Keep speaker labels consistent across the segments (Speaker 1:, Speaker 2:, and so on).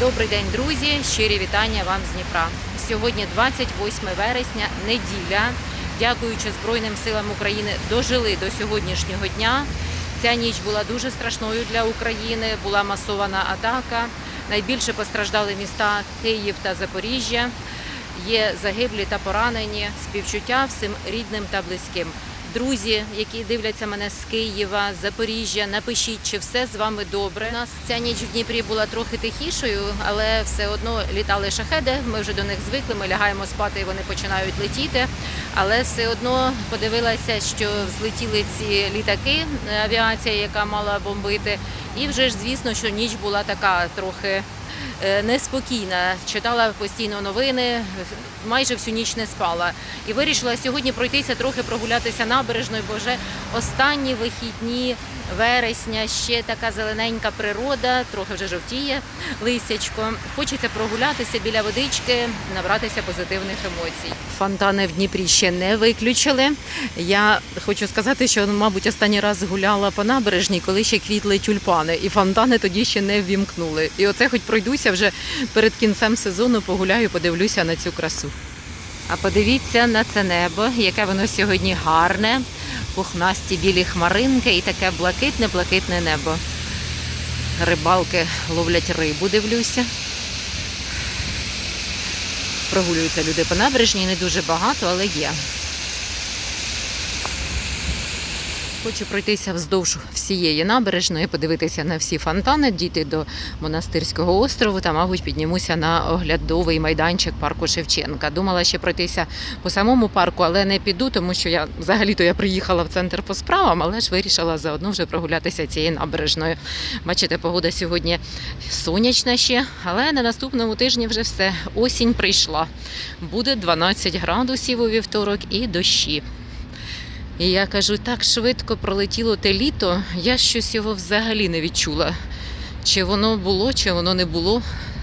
Speaker 1: Добрий день, друзі! Щирі вітання вам з Дніпра. Сьогодні 28 вересня, неділя. Дякуючи Збройним силам України, дожили до сьогоднішнього дня. Ця ніч була дуже страшною для України. Була масована атака. Найбільше постраждали міста Київ та Запоріжжя. Є загиблі та поранені. Співчуття всім рідним та близьким. Друзі, які дивляться мене з Києва, з Запоріжжя, напишіть, чи все з вами добре. У нас ця ніч в Дніпрі була трохи тихішою, але все одно літали шахеди. Ми вже до них звикли. Ми лягаємо спати, і вони починають летіти. Але все одно подивилася, що злетіли ці літаки, е, авіація, яка мала бомбити. І вже ж звісно, що ніч була така трохи неспокійна. Читала постійно новини, майже всю ніч не спала. І вирішила сьогодні пройтися трохи прогулятися набережною, бо вже останні вихідні вересня, ще така зелененька природа, трохи вже жовтіє листячко. Хочеться прогулятися біля водички, набратися позитивних емоцій. Фонтани в Дніпрі ще не виключили. Я хочу сказати, що, мабуть, останній раз гуляла по набережній, коли ще квітли тюльпани, і фонтани тоді ще не ввімкнули. І оце, хоч пройдуся вже перед кінцем сезону, погуляю, подивлюся на цю красу. А подивіться на це небо, яке воно сьогодні гарне, пухнасті білі хмаринки і таке блакитне-блакитне небо. Рибалки ловлять рибу, дивлюся. Прогулюються люди по набережній, не дуже багато, але є. Хочу пройтися вздовж всієї набережної, подивитися на всі фонтани, дійти до монастирського острову та, мабуть, піднімуся на оглядовий майданчик парку Шевченка. Думала ще пройтися по самому парку, але не піду, тому що я взагалі-то я приїхала в центр по справам, але ж вирішила заодно вже прогулятися цією набережною. Бачите, погода сьогодні сонячна ще, але на наступному тижні вже все. Осінь прийшла. Буде 12 градусів у вівторок і дощі. І я кажу, так швидко пролетіло те літо, я щось його взагалі не відчула. Чи воно було, чи воно не було.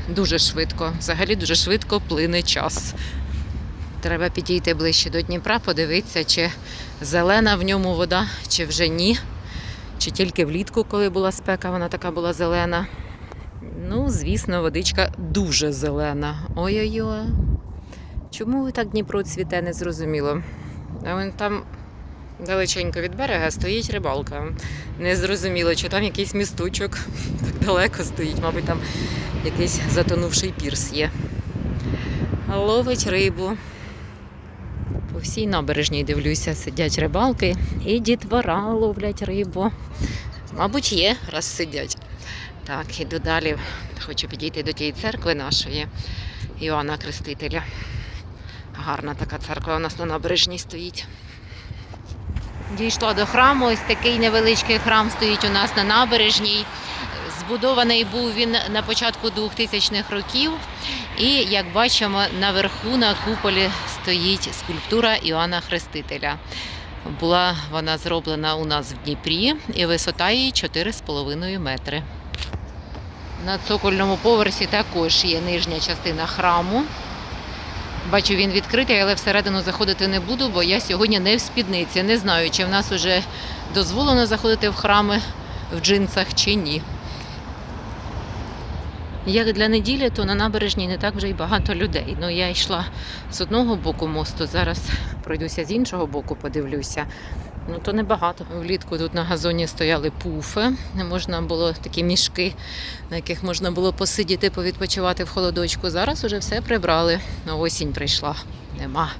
Speaker 1: Дуже швидко. Взагалі дуже швидко плине час. Треба підійти ближче до Дніпра, подивитися, чи зелена в ньому вода, чи вже ні. Чи тільки влітку, коли була спека, вона така була зелена. Ну, звісно, водичка дуже зелена. Ой-ой-ой. Чому так Дніпро цвіте, не зрозуміло. А вон там далеченько від берега стоїть рибалка. Не зрозуміло, чи там якийсь місточок так далеко стоїть, мабуть, там якийсь затонувший пірс є. Ловить рибу. По всій набережній дивлюся, сидять рибалки і дітвора ловлять рибу. Мабуть, є, раз сидять. Так, іду далі. Хочу підійти до тієї церкви нашої Іоанна Крестителя. Гарна така церква у нас на набережній стоїть. Дійшла до храму. Ось такий невеличкий храм стоїть у нас на набережній. Збудований був він на початку 2000-х років. І як бачимо, наверху на куполі стоїть скульптура Іоанна Хрестителя. Була вона зроблена у нас в Дніпрі, і висота її 4,5 метри. На цокольному поверсі також є нижня частина храму. Бачу, він відкритий, але всередину заходити не буду, бо я сьогодні не в спідниці. Не знаю, чи в нас вже дозволено заходити в храми в джинсах чи ні. Як для неділі, то на набережній не так вже й багато людей. Ну, я йшла з одного боку мосту, зараз пройдуся з іншого боку, подивлюся. Ну, то небагато. Влітку тут на газоні стояли пуфи. Можна було такі мішки, на яких можна було посидіти, повідпочивати в холодочку. Зараз уже все прибрали. Осінь прийшла. Нема.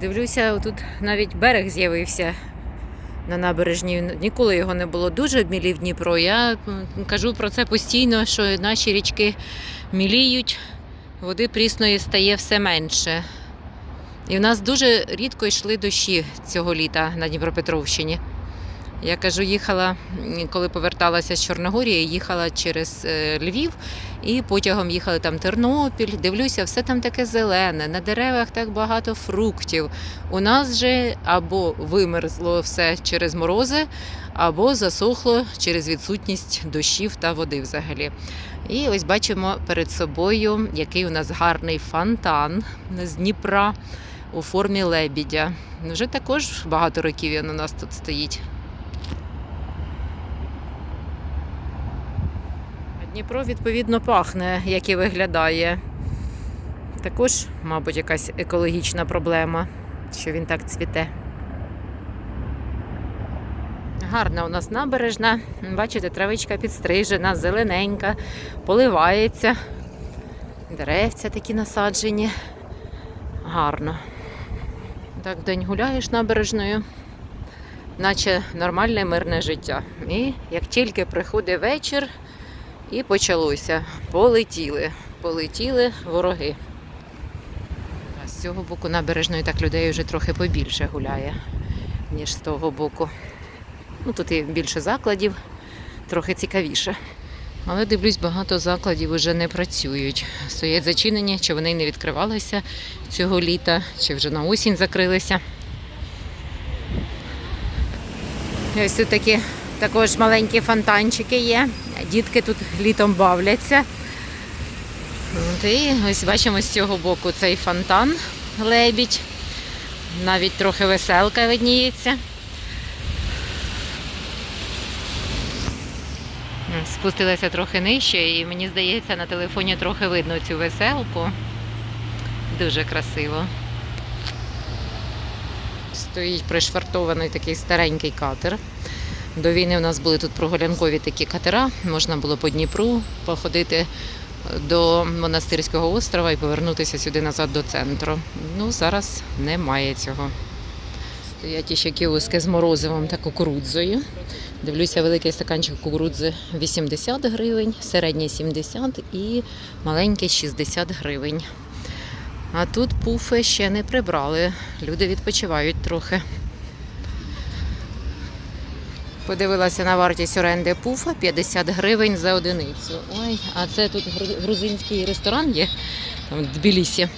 Speaker 1: Дивлюся, тут навіть берег з'явився на набережній. Ніколи його не було. Дуже мілів Дніпро. Я кажу про це постійно, що наші річки міліють, води прісної стає все менше. І в нас дуже рідко йшли дощі цього літа на Дніпропетровщині. Я кажу, їхала, коли поверталася з Чорногорії, їхала через е, Львів і потягом їхали там Тернопіль. Дивлюся, все там таке зелене, на деревах так багато фруктів. У нас же або вимерзло все через морози, або засохло через відсутність дощів та води взагалі. І ось бачимо перед собою, який у нас гарний фонтан з Дніпра у формі лебідя. Вже також багато років він у нас тут стоїть. Дніпро, відповідно, пахне, як і виглядає. Також, мабуть, якась екологічна проблема, що він так цвіте. Гарна у нас набережна. Бачите, травичка підстрижена, зелененька, поливається. Деревця такі насаджені. Гарно. Так вдень гуляєш набережною, наче нормальне мирне життя. І як тільки приходить вечір, і почалося. Полетіли. Полетіли вороги. А з цього боку набережної так людей вже трохи побільше гуляє, ніж з того боку. Ну, тут і більше закладів, трохи цікавіше. Але дивлюсь, багато закладів вже не працюють. Стоять зачинені, чи вони не відкривалися цього літа, чи вже на осінь закрилися. Ось тут такі також маленькі фонтанчики є. Дітки тут літом бавляться. От І ось бачимо з цього боку цей фонтан лебідь. Навіть трохи веселка видніється. Спустилася трохи нижче, і мені здається, на телефоні трохи видно цю веселку. Дуже красиво. Стоїть пришвартований такий старенький катер. До війни у нас були тут прогулянкові такі катера. Можна було по Дніпру походити до монастирського острова і повернутися сюди назад до центру. Ну, зараз немає цього. Стоять іще кіоски з морозивом та кукурудзою. Дивлюся, великий стаканчик кукурудзи 80 гривень, середній 70 і маленький 60 гривень. А тут пуфи ще не прибрали. Люди відпочивають трохи. Подивилася на вартість оренди пуфа 50 гривень за одиницю. Ой, а це тут грузинський ресторан є там в Тбілісі.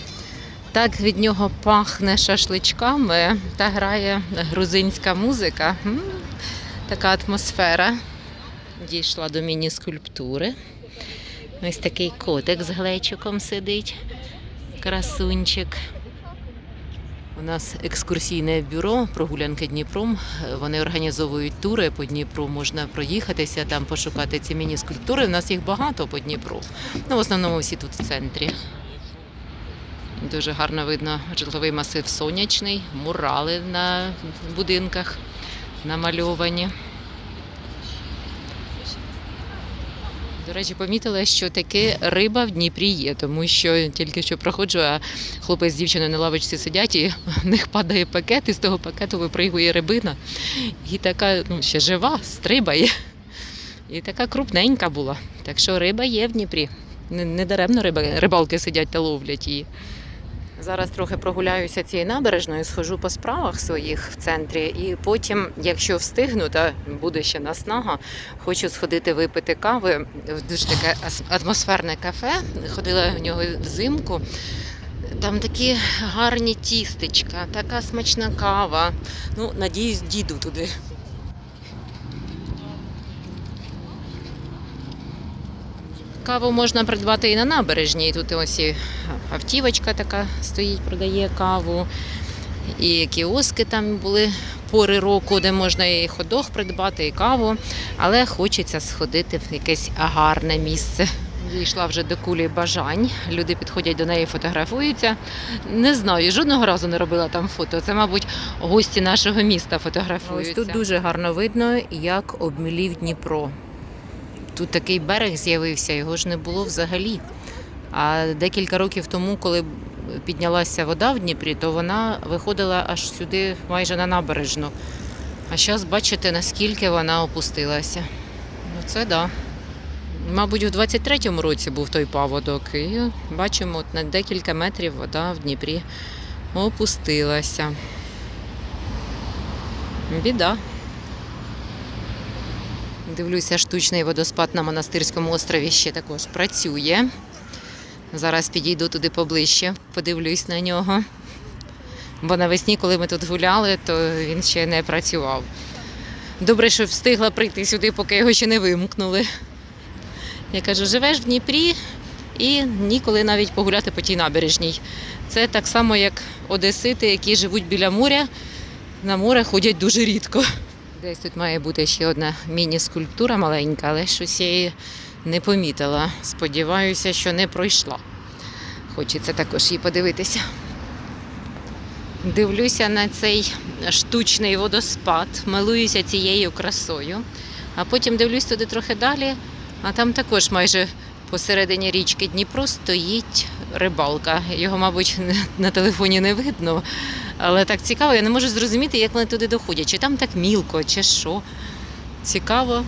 Speaker 1: Так від нього пахне шашличками та грає грузинська музика. Така атмосфера. Дійшла до міні-скульптури. Ось такий котик з глечиком сидить. Красунчик. У нас екскурсійне бюро прогулянки Дніпром. Вони організовують тури по Дніпру. Можна проїхатися, там пошукати ці міні-скульптури. У нас їх багато по Дніпру. Ну, в основному всі тут в центрі. Дуже гарно видно житловий масив сонячний, мурали на будинках намальовані. До речі, помітила, що таки риба в Дніпрі є, тому що тільки що проходжу, а хлопець з дівчиною на лавочці сидять, і в них падає пакет, і з того пакету випригує рибина. І така, ну, ще жива, стрибає. І така крупненька була. Так що риба є в Дніпрі. Не даремно риба, рибалки сидять та ловлять її. Зараз трохи прогуляюся цією набережною, схожу по справах своїх в центрі, і потім, якщо встигну, та буде ще наснага, хочу сходити випити кави в дуже таке атмосферне кафе. Ходила в нього взимку. Там такі гарні тістечка, така смачна кава. Ну, надіюсь, діду туди. Каву можна придбати і на набережній. Тут ось і автівочка така стоїть, продає каву. І кіоски там були пори року, де можна і ходох придбати, і каву. Але хочеться сходити в якесь гарне місце. Дійшла вже до кулі бажань. Люди підходять до неї, фотографуються. Не знаю, жодного разу не робила там фото. Це, мабуть, гості нашого міста фотографуються. Ось тут дуже гарно видно, як обмілів Дніпро. Тут такий берег з'явився, його ж не було взагалі. А декілька років тому, коли піднялася вода в Дніпрі, то вона виходила аж сюди, майже на набережну. А зараз бачите, наскільки вона опустилася. Ну це да. Мабуть, у 23-му році був той паводок, і бачимо, от на декілька метрів вода в Дніпрі опустилася. Біда. Дивлюся, штучний водоспад на монастирському острові ще також працює. Зараз підійду туди поближче, подивлюсь на нього. Бо навесні, коли ми тут гуляли, то він ще не працював. Добре, що встигла прийти сюди, поки його ще не вимкнули. Я кажу, живеш в Дніпрі і ніколи навіть погуляти по тій набережній. Це так само, як одесити, які живуть біля моря, на море ходять дуже рідко. Десь тут має бути ще одна міні-скульптура маленька, але щось я її не помітила. Сподіваюся, що не пройшла. Хочеться також її подивитися. Дивлюся на цей штучний водоспад, милуюся цією красою. А потім дивлюсь туди трохи далі, а там також майже посередині річки Дніпро стоїть рибалка. Його, мабуть, на телефоні не видно, але так цікаво, я не можу зрозуміти, як вони туди доходять. Чи там так мілко, чи що. Цікаво.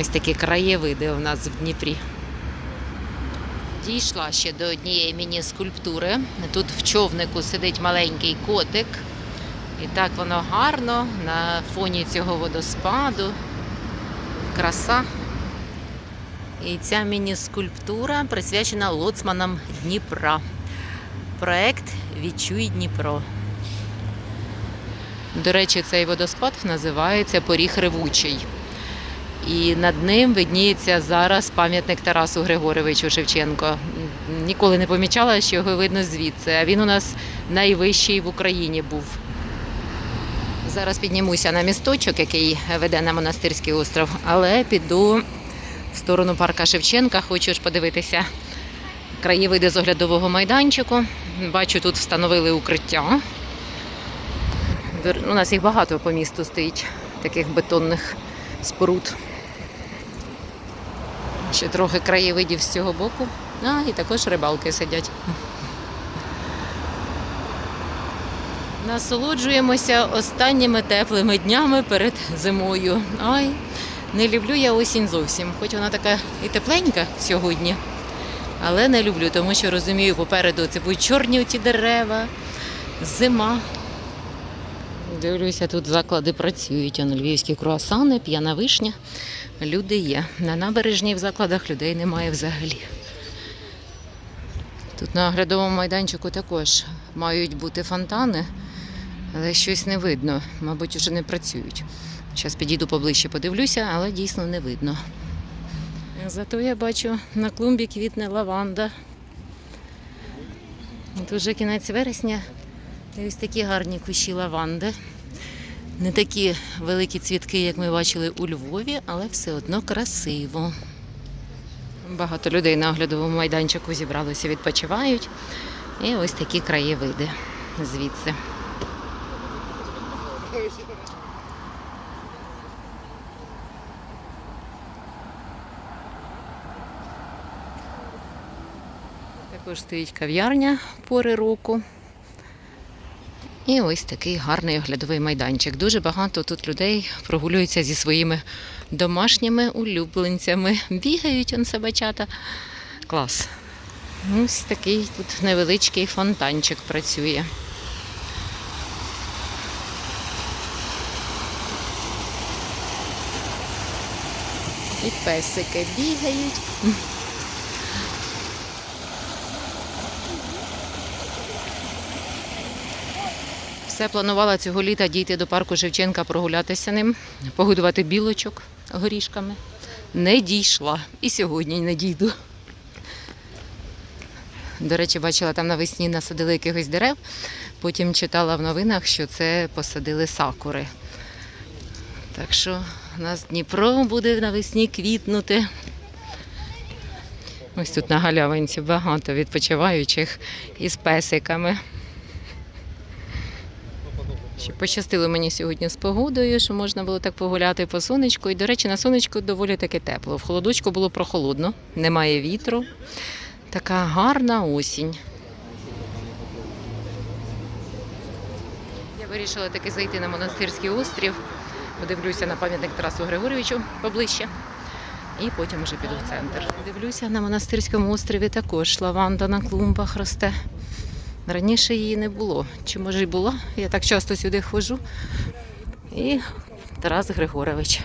Speaker 1: Ось такі краєвиди у нас в Дніпрі. Дійшла ще до однієї міні-скульптури. Тут в човнику сидить маленький котик. І так воно гарно на фоні цього водоспаду. Краса. І ця міні-скульптура присвячена лоцманам Дніпра. Проект Відчуй Дніпро. До речі, цей водоспад називається Поріг Ревучий. І над ним видніється зараз пам'ятник Тарасу Григоровичу Шевченко. Ніколи не помічала, що його видно звідси. А він у нас найвищий в Україні був. Зараз піднімуся на місточок, який веде на монастирський остров, але піду в сторону парка Шевченка. Хочу ж подивитися краєвиди з оглядового майданчику. Бачу, тут встановили укриття. У нас їх багато по місту стоїть, таких бетонних споруд. Ще трохи краєвидів з цього боку. А, і також рибалки сидять. Насолоджуємося останніми теплими днями перед зимою. Ай, не люблю я осінь зовсім. Хоч вона така і тепленька сьогодні. Але не люблю, тому що розумію, попереду це будуть чорні ті дерева, зима. Дивлюся, тут заклади працюють. Он львівські круасани, п'яна вишня. Люди є. На набережній в закладах людей немає взагалі. Тут на оглядовому майданчику також мають бути фонтани, але щось не видно. Мабуть, вже не працюють. Зараз підійду поближче, подивлюся, але дійсно не видно. Зато я бачу на клумбі квітне лаванда. Тут вже кінець вересня. І ось такі гарні кущі лаванди. Не такі великі цвітки, як ми бачили у Львові, але все одно красиво. Багато людей на оглядовому майданчику зібралися, відпочивають. І ось такі краєвиди звідси. Також стоїть кав'ярня пори року. І ось такий гарний оглядовий майданчик. Дуже багато тут людей прогулюються зі своїми домашніми улюбленцями. Бігають он собачата. Клас. Ось такий тут невеличкий фонтанчик працює. І песики бігають. Все планувала цього літа дійти до парку Шевченка, прогулятися ним, погодувати білочок горішками. Не дійшла. І сьогодні не дійду. До речі, бачила, там навесні насадили якихось дерев. Потім читала в новинах, що це посадили сакури. Так що у нас Дніпро буде навесні квітнути. Ось тут на галявинці багато відпочиваючих із песиками. Ще пощастило мені сьогодні з погодою, що можна було так погуляти по сонечку. І, до речі, на сонечку доволі таки тепло. В холодочку було прохолодно, немає вітру. Така гарна осінь. Я вирішила таки зайти на монастирський острів, подивлюся на пам'ятник Тарасу Григоровичу поближче. І потім вже піду в центр. Дивлюся, на монастирському острові також лаванда на клумбах росте. Раніше її не було. Чи може й була? Я так часто сюди ходжу. І Тарас Григорович.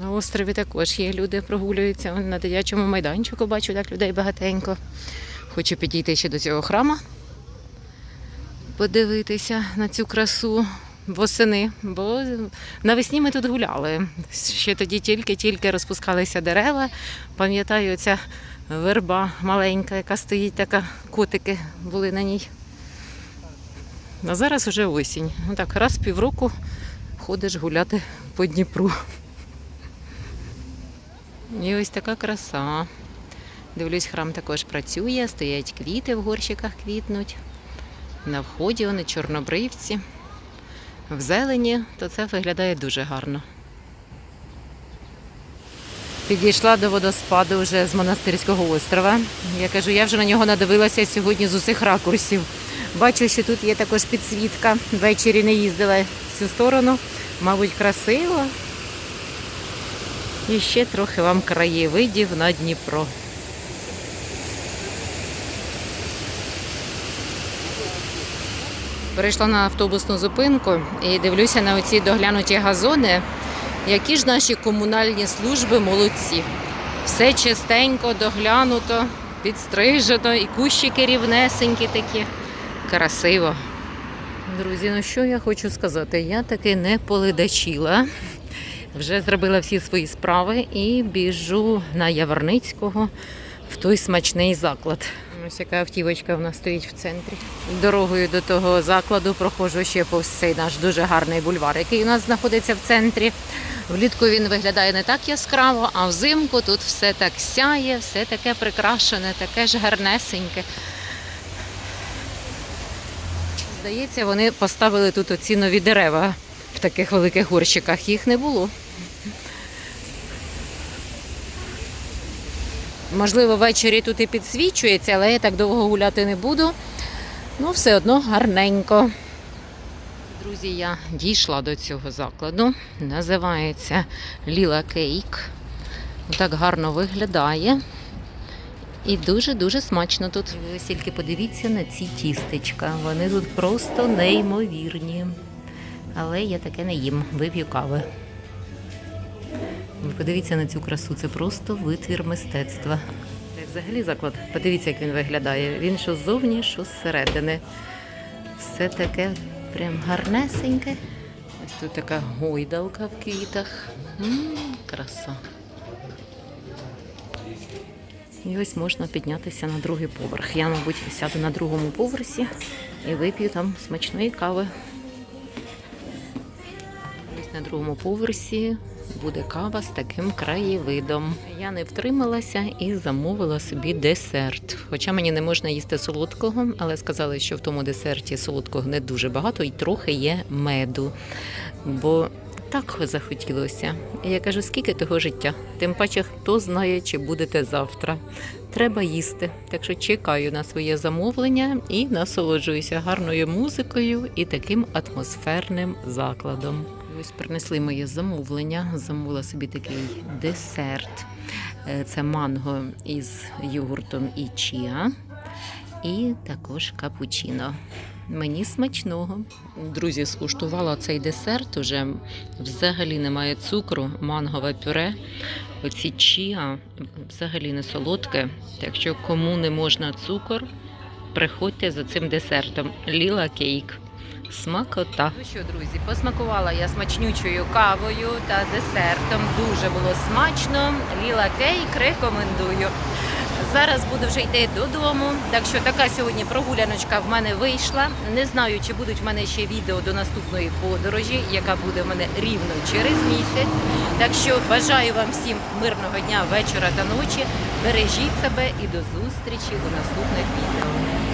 Speaker 1: На острові також є люди, прогулюються. На дитячому майданчику бачу, так людей багатенько. Хочу підійти ще до цього храма, подивитися на цю красу восени. Бо навесні ми тут гуляли. Ще тоді тільки-тільки розпускалися дерева. Пам'ятаю, ця верба маленька, яка стоїть, така котики були на ній. А зараз вже осінь. Ну так, раз в півроку ходиш гуляти по Дніпру. І ось така краса. Дивлюсь, храм також працює, стоять квіти в горщиках квітнуть. На вході вони чорнобривці. В зелені, то це виглядає дуже гарно. Підійшла до водоспаду вже з монастирського острова. Я кажу, я вже на нього надивилася сьогодні з усіх ракурсів. Бачу, що тут є також підсвітка. Ввечері не їздила в цю сторону. Мабуть, красиво. І ще трохи вам краєвидів на Дніпро. Перейшла на автобусну зупинку і дивлюся на оці доглянуті газони. Які ж наші комунальні служби молодці. Все чистенько, доглянуто, підстрижено, і кущики рівнесенькі такі. Красиво. Друзі, ну що я хочу сказати? Я таки не поледачіла. Вже зробила всі свої справи і біжу на Яворницького в той смачний заклад. Ось яка автівочка в нас стоїть в центрі. Дорогою до того закладу проходжу ще повз цей наш дуже гарний бульвар, який у нас знаходиться в центрі. Влітку він виглядає не так яскраво, а взимку тут все так сяє, все таке прикрашене, таке ж гарнесеньке. Здається, вони поставили тут оці нові дерева в таких великих горщиках. Їх не було. Можливо, ввечері тут і підсвічується, але я так довго гуляти не буду. Ну, все одно гарненько. Друзі, я дійшла до цього закладу. Називається Ліла Кейк. Так гарно виглядає. І дуже-дуже смачно тут. Ви тільки подивіться на ці тістечка. Вони тут просто неймовірні. Але я таке не їм, вип'ю кави. Ви подивіться на цю красу, це просто витвір мистецтва. Взагалі заклад. Подивіться, як він виглядає. Він що ззовні, що зсередини. Все таке прям гарнесеньке. Ось тут така гойдалка в квітах. Краса. І ось можна піднятися на другий поверх. Я, мабуть, сяду на другому поверсі і вип'ю там смачної кави. Ось на другому поверсі буде кава з таким краєвидом. Я не втрималася і замовила собі десерт. Хоча мені не можна їсти солодкого, але сказали, що в тому десерті солодкого не дуже багато і трохи є меду. Бо так захотілося. Я кажу, скільки того життя? Тим паче, хто знає, чи будете завтра. Треба їсти. Так що чекаю на своє замовлення і насолоджуюся гарною музикою і таким атмосферним закладом. Ось принесли моє замовлення. Замовила собі такий десерт. Е, Це манго із йогуртом і чіа. І також капучино. Мені смачного. Друзі, скуштувала цей десерт. Уже взагалі немає цукру, мангове пюре. Оці чіа взагалі не солодке. Так що кому не можна цукор, приходьте за цим десертом. Ліла кейк. Смакота. Ну що, друзі, посмакувала я смачнючою кавою та десертом. Дуже було смачно. Ліла кейк рекомендую. Зараз буду вже йти додому. Так що така сьогодні прогуляночка в мене вийшла. Не знаю, чи будуть в мене ще відео до наступної подорожі, яка буде в мене рівно через місяць. Так що бажаю вам всім мирного дня, вечора та ночі. Бережіть себе і до зустрічі у наступних відео.